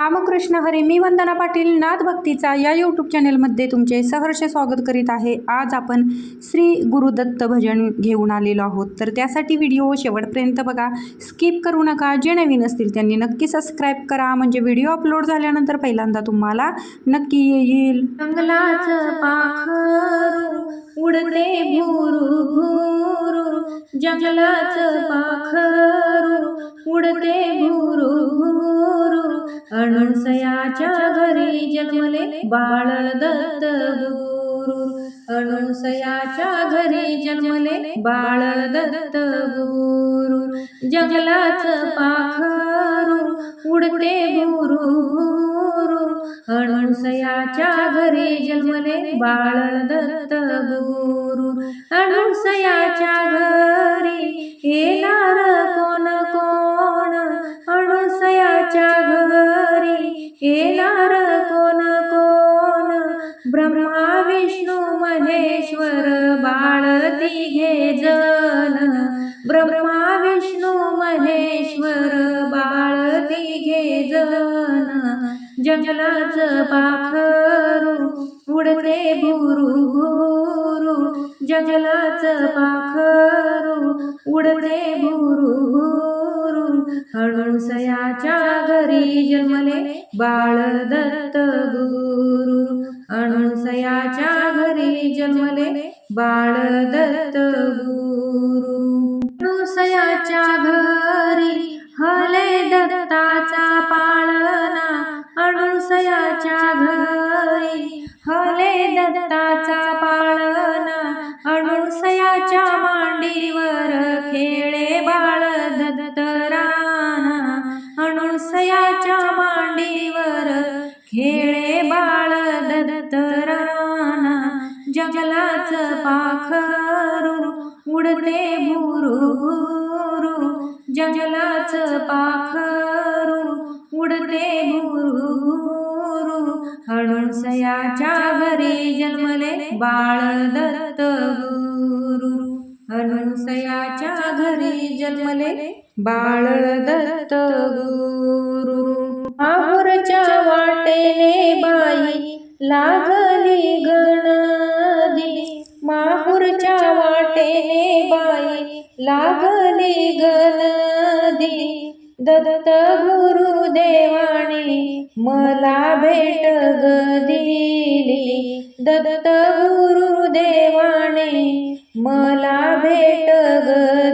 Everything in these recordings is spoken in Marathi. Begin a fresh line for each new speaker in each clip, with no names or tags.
रामकृष्ण हरी मी वंदना पाटील नाथ भक्तीचा या यूट्यूब चॅनेलमध्ये तुमचे सहर्ष स्वागत करीत आहे. आज आपण श्री गुरुदत्त भजन घेऊन आलेलो आहोत. तर त्यासाठी व्हिडिओ शेवटपर्यंत बघा. स्किप करू नका. जे नवीन असतील त्यांनी नक्की सबस्क्राईब करा. म्हणजे व्हिडिओ अपलोड झाल्यानंतर पहिल्यांदा तुम्हाला नक्की येईल. उडते भुरू भुरू जंगलाच पाखरू उडते भुरू भुरू अणुसयाच्या घरी जन्मले बाळ दत्त गुरु अणुसयाच्या घरी जन्मले बाळ दत्त गुरु जंगलाच पाखरू उडते भुरू भुरू अणुसयाच्या घरी जन्मले बाळ दत्त गुरु अणुसयाच्या घरी येणार कोण कोण? अणुसयाच्या घरी येणार कोण कोण? ब्रह्मा विष्णू महेश्वर बाळ तिघे जन ब्रह्मा विष्णू महेश्वर बाळ जंगलाचं पाखरू उडते भुरू भुरू जंगलाच पाखरू उडते भुरू भुरू अणुसयाच्या घरी जन्मले बाळ दत्त गुरु. अणुसयाच्या घरी जन्मले बाळ दत्त गुरु. अणुसयाच्या घरी हले दत्ताचा पाळणा अणुसयाच्या मांडीवर खेळे बाळ दत्तराना अणुसयाच्या मांडीवर खेळे बाळ दत्तराना जंगलाचं पाखरू उडते भुरू भुरू पाखरू उडते भुरू भुरू अणुसयाच्या घरी जन्मले बाळ दत्त गुरु. अणुसयाच्या घरी जन्मले बाळ दत्त गुरु. आहुरच्या वाटेने बाई लागली गणदी माहुरच्या वाटेने बाई लागली दत्त गुरुदेवाने मला भेट ग दिली. दत्त गुरुदेवाने मला भेट ग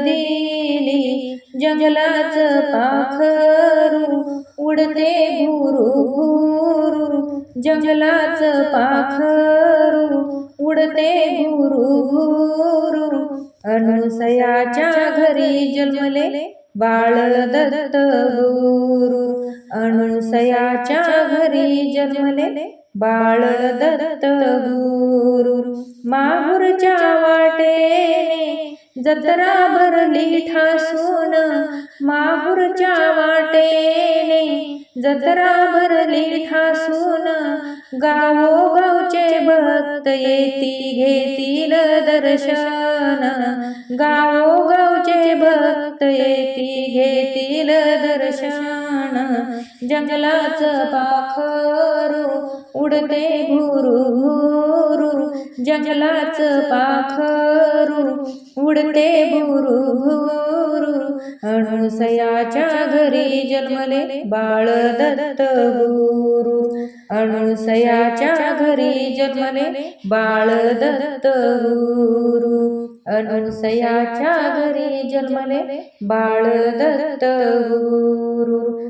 दिली. जंगलाच पाखरू उडते गुरु गुरु. जंगलाच पाखरू उडते गुरु गुरु. अनुसयाच्या घरी जन्मले बाळ दत्त गुरु अणुसयाच्या घरी जन्मले बाळ दत्त गुरु. माहुरच्या वाटेने जत्रा भरली ठासून. माहुरच्या वाटेने जत्रा भरली ठासून. गावोगाव भक्त येती घेतील दर्शन. गावोगावचे भक्त येती घेतील दर्शन. जंगलाचं पाखरू उडते भुरू भुरू जंगलाच पाखरू उडते भुरू भुरू अणुसयाच्या घरी जन्मले बाळ दत्त गुरु अणुसयाच्या घरी जन्मले बाळ दत्त गुरु अणुसयाच्या घरी जन्मले बाळ दत्त गुरु